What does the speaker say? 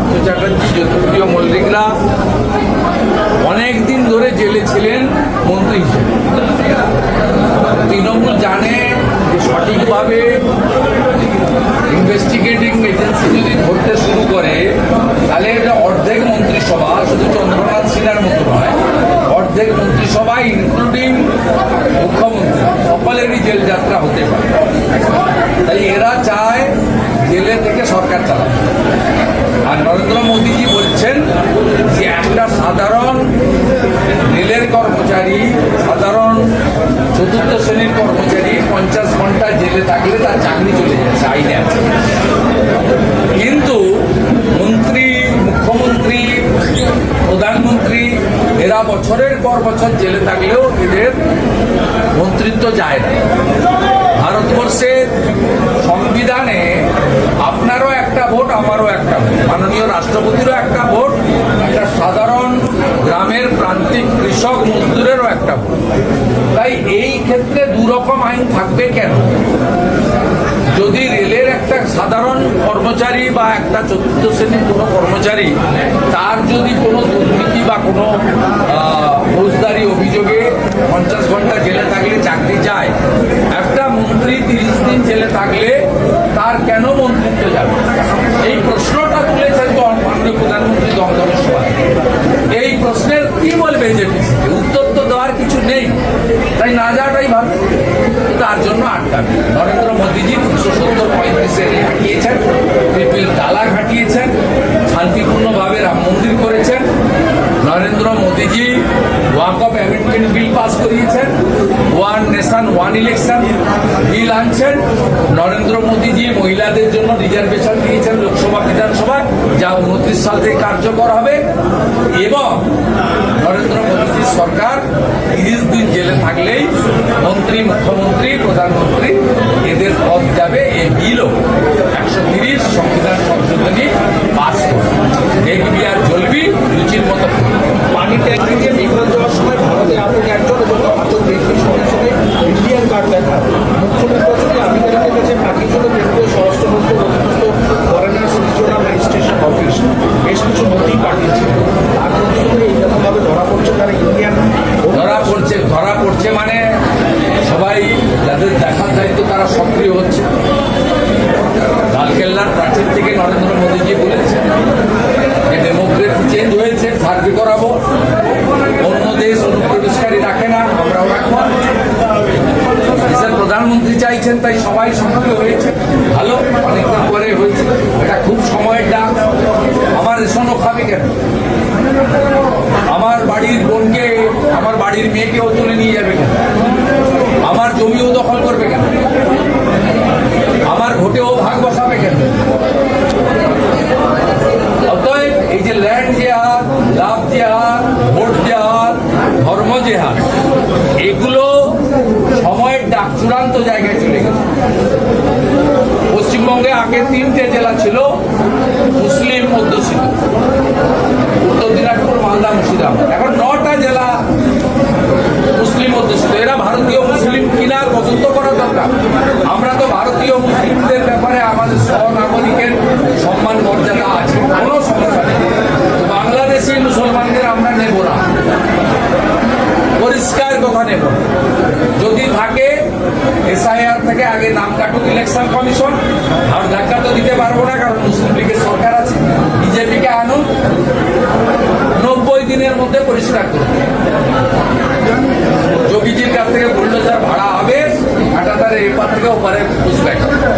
পার্থ চ্যাটার্জি, জ্যোতিপ্রিয় মল্লিকরা অনেক দিন ধরে জেলে ছিলেন মন্ত্রী হিসেবে। তৃণমূল জানে যে সঠিকভাবে ইনভেস্টিগেটিং এজেন্সি যদি ধরতে শুরু করে, তাহলে এটা অর্ধেক মন্ত্রিসভা, শুধু চন্দ্রনাথ সিনহার মতো নয়, অর্ধেক মন্ত্রিসভা ইনক্লুডিং মুখ্যমন্ত্রী, সকলেরই জেল যাত্রা হতে পারে। তাই এরা চায় জেলে থেকে সরকার চালাবে নরেন্দ্র মোদীজি বলছেন যে একটা সাধারণ রেলের কর্মচারী, সাধারণ চতুর্থ শ্রেণির কর্মচারী পঞ্চাশ ঘণ্টা জেলে থাকলে তার চাকরি চলে যাচ্ছে আইনে কিন্তু এরা বছরের পর বছর জেলে থাকলেও এদের মন্ত্রিত্ব যায় না। ভারতবর্ষের সংবিধানে আপনারও একটা ভোট, আমারও একটা ভোট, মাননীয় রাষ্ট্রপতিরও একটা ভোট, একটা সাধারণ গ্রামের প্রান্তিক কৃষক মজদুরেরও একটা ভোট। তাই এই ক্ষেত্রে দুরকম আইন থাকবে কেন? যদি রেলের একটা সাধারণ কর্মচারী বা একটা চতুর্থ শ্রেণির কোনো কর্মচারী, তার যদি কোনো দুর্নীতি বা কোনো পঞ্চাশ ঘণ্টা জেলে থাকলে চাকরি চায় একটা মন্ত্রী তিরিশ দিন জেলে থাকলে তার কেন মন্ত্রিত্ব যাবে? এই প্রশ্নটা তুলেছেন তো মাননীয় প্রধানমন্ত্রী দমদমের সভায়। এই প্রশ্নের কি বলবে জেপিসিকে উত্তর তো দেওয়ার কিছু নেই। তাই না যাওয়াটাই ভালো। তার জন্য আটকাবে Narendra of amendment bill pass করিয়েছেন। One nation one election bill আনছেন। নরেন্দ্র মোদীজি মহিলাদের জন্য রিজার্ভেশন দিয়েছেন লোকসভা বিধানসভায় যা উনত্রিশ সাল থেকে কার্যকর হবে। এবং নরেন্দ্র মোদীজির সরকার তিরিশ দিন জেলে থাকলেই মন্ত্রী, মুখ্যমন্ত্রী, প্রধানমন্ত্রী এদের পদ যাবে এই বিলও ধরা পড়ছে মানে সবাই যাদের দেখার দায়িত্ব তারা সক্রিয় হচ্ছে। লালকেল্লার প্রাচীর থেকে নরেন্দ্র মোদীজি বলেছেন যে ডেমোক্রেসি চেঞ্জ হয়েছে সার্ভে করাবো। অন্য দেশ অনুপ্রবেশকারী রাখে না, আমরাও রাখব। দেশের প্রধানমন্ত্রী চাইছেন, তাই সবাই সক্রিয় হয়েছে। ভালো, অনেকদিন পরে হয়েছে। এটা খুব সময়ের ডাক। আমার রেশনও খাবে কেন? আমার বাড়ির বাড়ির মেয়েকেও তুলে নিয়ে যাবে কেন? আমার জমিও দখল করবে কেন? আমার ভোটেও ভাগ বসাবে কেন? অতএব এই যে ল্যান্ড জেহাদ, লাভ জেহাদ, ভোট জেহাদ, ধর্ম জেহাদ, এগুলো সময়ের ডাক চূড়ান্ত জায়গায় চলে গেছে। পশ্চিমবঙ্গে আগে তিনটে জেলা ছিল, মুসলিম অধ্যুষিত উত্তর দিনাজপুর মালদা মুর্শিদাবাদ এখন নটা জেলা মুসলিম অধ্যুষিত এরা ভারতীয় মুসলিম কিনা তদন্ত করা দরকার আমরা তো ভারতীয় মুসলিমদের ব্যাপারে আমাদের সহনাগরিকের সম্মান মর্যাদা আছে, কোনো সমস্যা নেই। বাংলাদেশি মুসলমানদের আমরা নেব না। পরিষ্কার কথা নেব। যদি থাকে, এসআইআর থেকে আগে নাম কাটুক ইলেকশন কমিশন, আর ধাক্কা তো দিতে পারব না, কারণ মুসলিম লীগের সরকার আছে। বিজেপিকে আনুন, নব্বই দিনের মধ্যে পরিষ্কার করুন। যোগীজির কাছ থেকে বুলডোজার ভাড়া হবে पर ये पत्र का ऊपर है उसका